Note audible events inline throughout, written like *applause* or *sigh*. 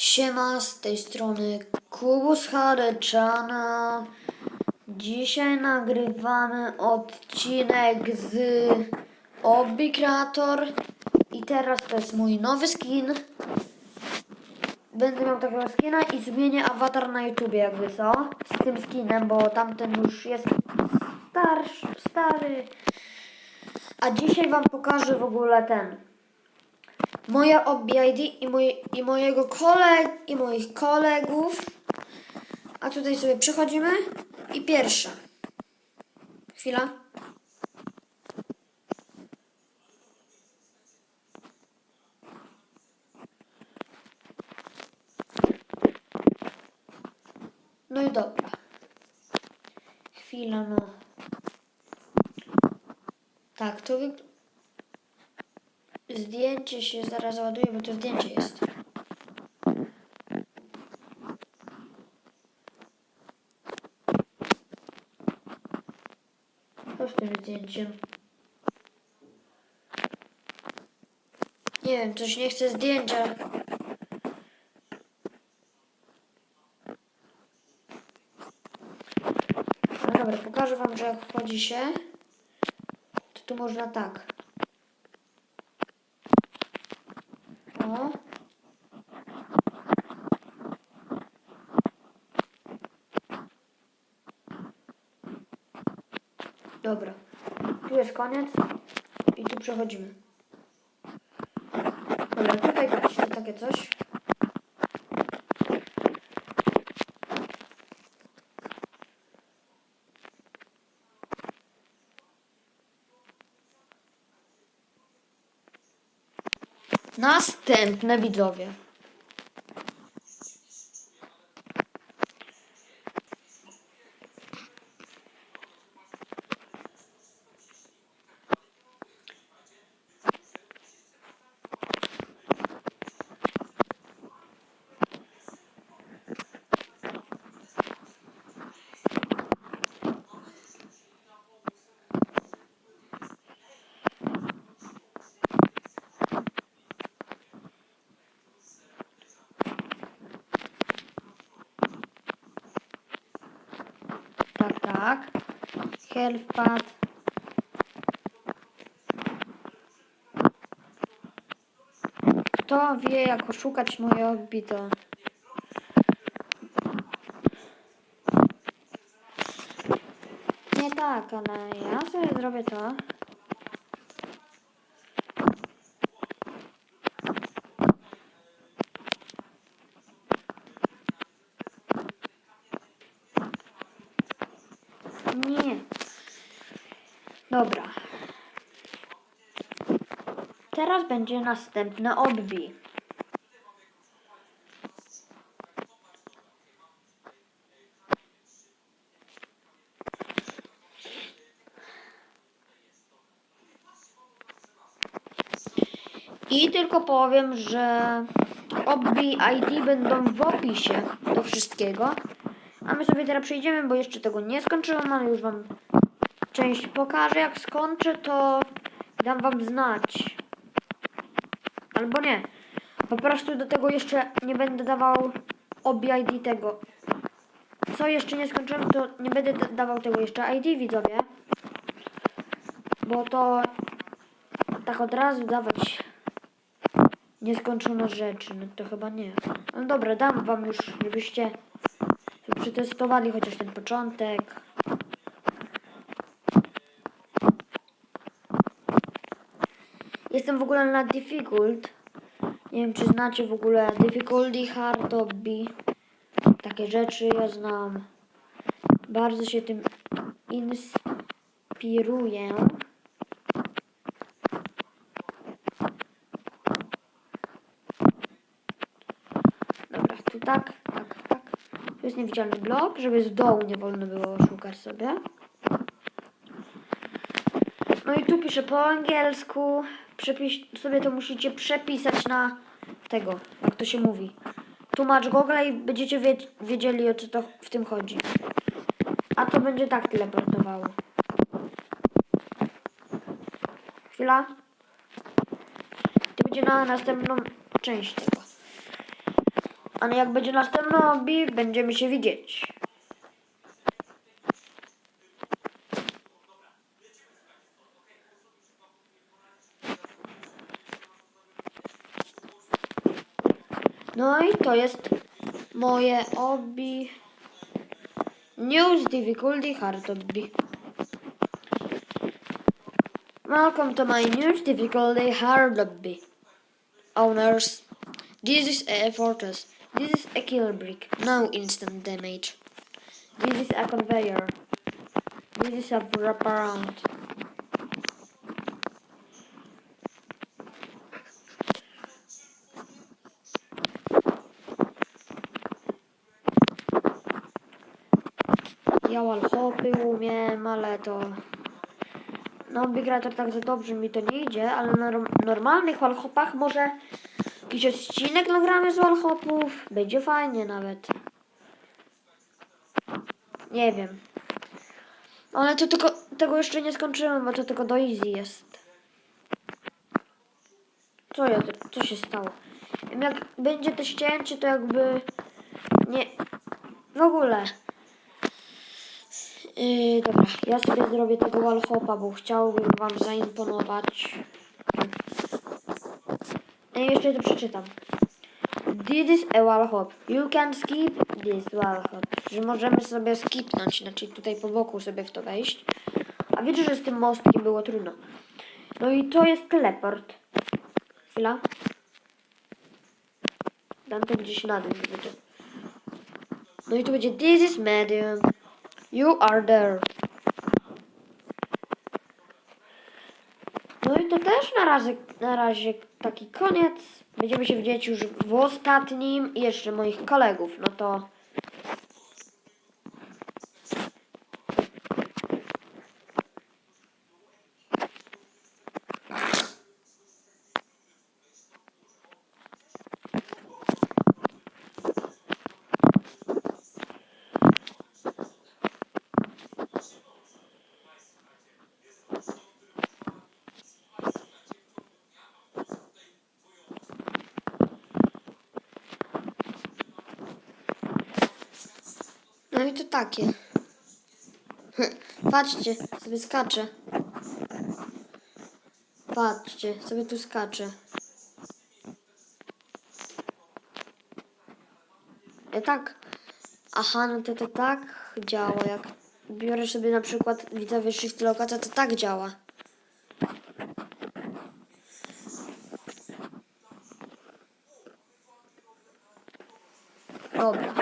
Siema, z tej strony Kubus Hareczana. Dzisiaj nagrywamy odcinek z Obby Creator i teraz to jest mój nowy skin. Będę miał takiego skina i zmienię awatar na YouTubie jakby co? Z tym skinem, bo tamten już jest starszy, stary. A dzisiaj wam pokażę w ogóle ten moja OBID i, moje, i mojego koleg i moich kolegów. A tutaj sobie przechodzimy i pierwsza. Chwila. No i dobra. Chwila, no. Tak, to wygląda. Zdjęcie się zaraz ładuje, bo to zdjęcie jest. Co z tym zdjęciem? Nie wiem, coś nie chce zdjęcia. No dobra, pokażę wam, że jak wchodzi się, to tu można tak. O. Dobra. Tu jest koniec i tu przechodzimy. Dobra, tutaj patrzcie, takie coś. Następne widzowie. Tak. Healthpad. Kto wie, jak oszukać moje odbito? Nie tak, ale ja sobie zrobię to. Nie. Dobra. Teraz będzie następne odbij. I tylko powiem, że obbi ID będą w opisie do wszystkiego. A my sobie teraz przejdziemy, bo jeszcze tego nie skończyłam, ale już wam część pokażę. Jak skończę, to dam wam znać. Albo nie. Po prostu do tego jeszcze nie będę dawał obie ID tego. Co jeszcze nie skończyłem, to nie będę da- dawał tego jeszcze ID widzowie. Bo to tak od razu dawać nieskończone rzeczy, no to chyba nie. No dobra, dam wam już, żebyście przetestowali chociaż ten początek. Jestem w ogóle na difficult. Nie wiem, czy znacie w ogóle difficulty, hard, obby. Takie rzeczy ja znam. Bardzo się tym inspiruję. Dobra, tu tak, tak, tak. Tu jest niewidzialny blok, żeby z dołu nie wolno było szukać sobie. No i tu piszę po angielsku. Sobie to musicie przepisać na tego, jak to się mówi. Tłumacz Google i będziecie wie, wiedzieli o co to w tym chodzi. A to będzie tak teleportowało. Chwila. To będzie na następną część tego. A jak będzie następny obi, będziemy się widzieć. No i to jest moje obi. News difficulty hard obi. Welcome to my news difficulty hard lobby. Owners, this is a fortress. This is a killer brick. No instant damage. This is a conveyor. This is a wraparound. Ja wallhopy umiem, ale to... No, Big Rator tak za dobrze mi to nie idzie, ale na norm- normalnych wallhopach może jakiś odcinek nagramy z wallhopów. Będzie fajnie nawet. Nie wiem. Ale to tylko, tego jeszcze nie skończyłem, bo to tylko do easy jest. Co ja, co się stało? Jak będzie to ścięcie, to jakby nie, w ogóle. Yy, dobra, ja sobie zrobię tego wallhopa, bo chciałbym wam zaimponować. I jeszcze to przeczytam. This is a wallhop. You can skip this wallhop. Że możemy sobie skipnąć, znaczy tutaj po boku sobie w to wejść. A wiecie, że z tym mostkiem było trudno. No i to jest teleport. Chwila. Dam to gdzieś na dół. to- No i tu będzie This is medium. You are there. No i to też na razie, na razie taki koniec. Będziemy się widzieć już w ostatnim i jeszcze moich kolegów. No to No i to takie. *laughs* Patrzcie, sobie skaczę. Patrzcie, sobie tu skaczę. Ja tak. Aha, no to to tak działa. Jak biorę sobie na przykład widzowie shift lokacja, to tak działa. Dobra.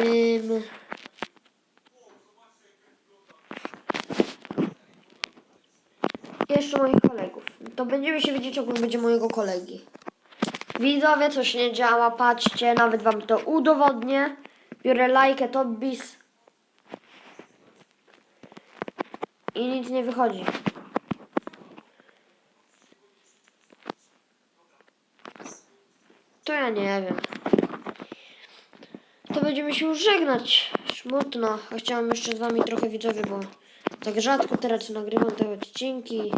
Ym... Moich kolegów. To będziemy się widzieć, jak będzie mojego kolegi. Widzowie, coś nie działa, patrzcie, nawet wam to udowodnię. Biorę lajkę, to bis. I nic nie wychodzi. To ja nie wiem. To będziemy się już żegnać. Smutno. A chciałam jeszcze z wami trochę widzowie, bo tak rzadko teraz nagrywam te odcinki.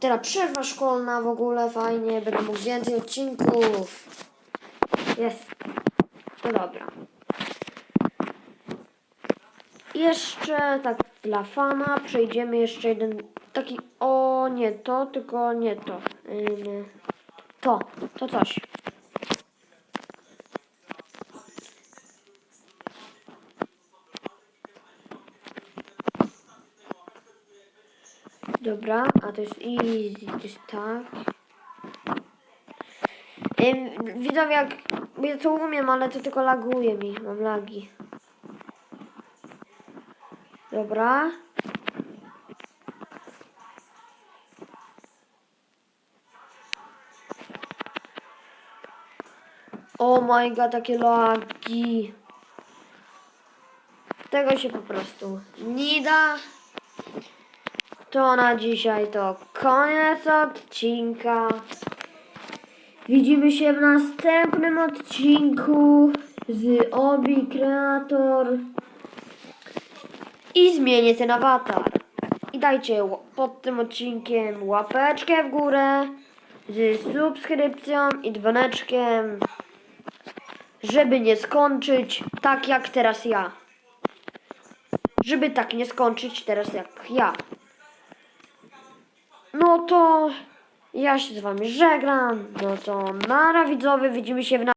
Teraz przerwa szkolna w ogóle, fajnie, będę mógł więcej odcinków. Jest. To dobra. Jeszcze tak dla fana przejdziemy jeszcze jeden taki, o nie to, tylko nie to. To, to coś. Dobra, a to jest easy, to jest tak. Ym, widzowie, jak ja to umiem, ale to tylko laguje mi, mam lagi. Dobra. Oh my god, takie lagi. Tego się po prostu nie da. To na dzisiaj to koniec odcinka. Widzimy się w następnym odcinku z Obi Kreator. I zmienię ten awatar. I dajcie pod tym odcinkiem łapeczkę w górę z subskrypcją i dzwoneczkiem. żeby nie skończyć tak jak teraz ja. Żeby tak nie skończyć teraz jak ja. No to ja się z wami żegnam. No to nara widzowie, widzimy się w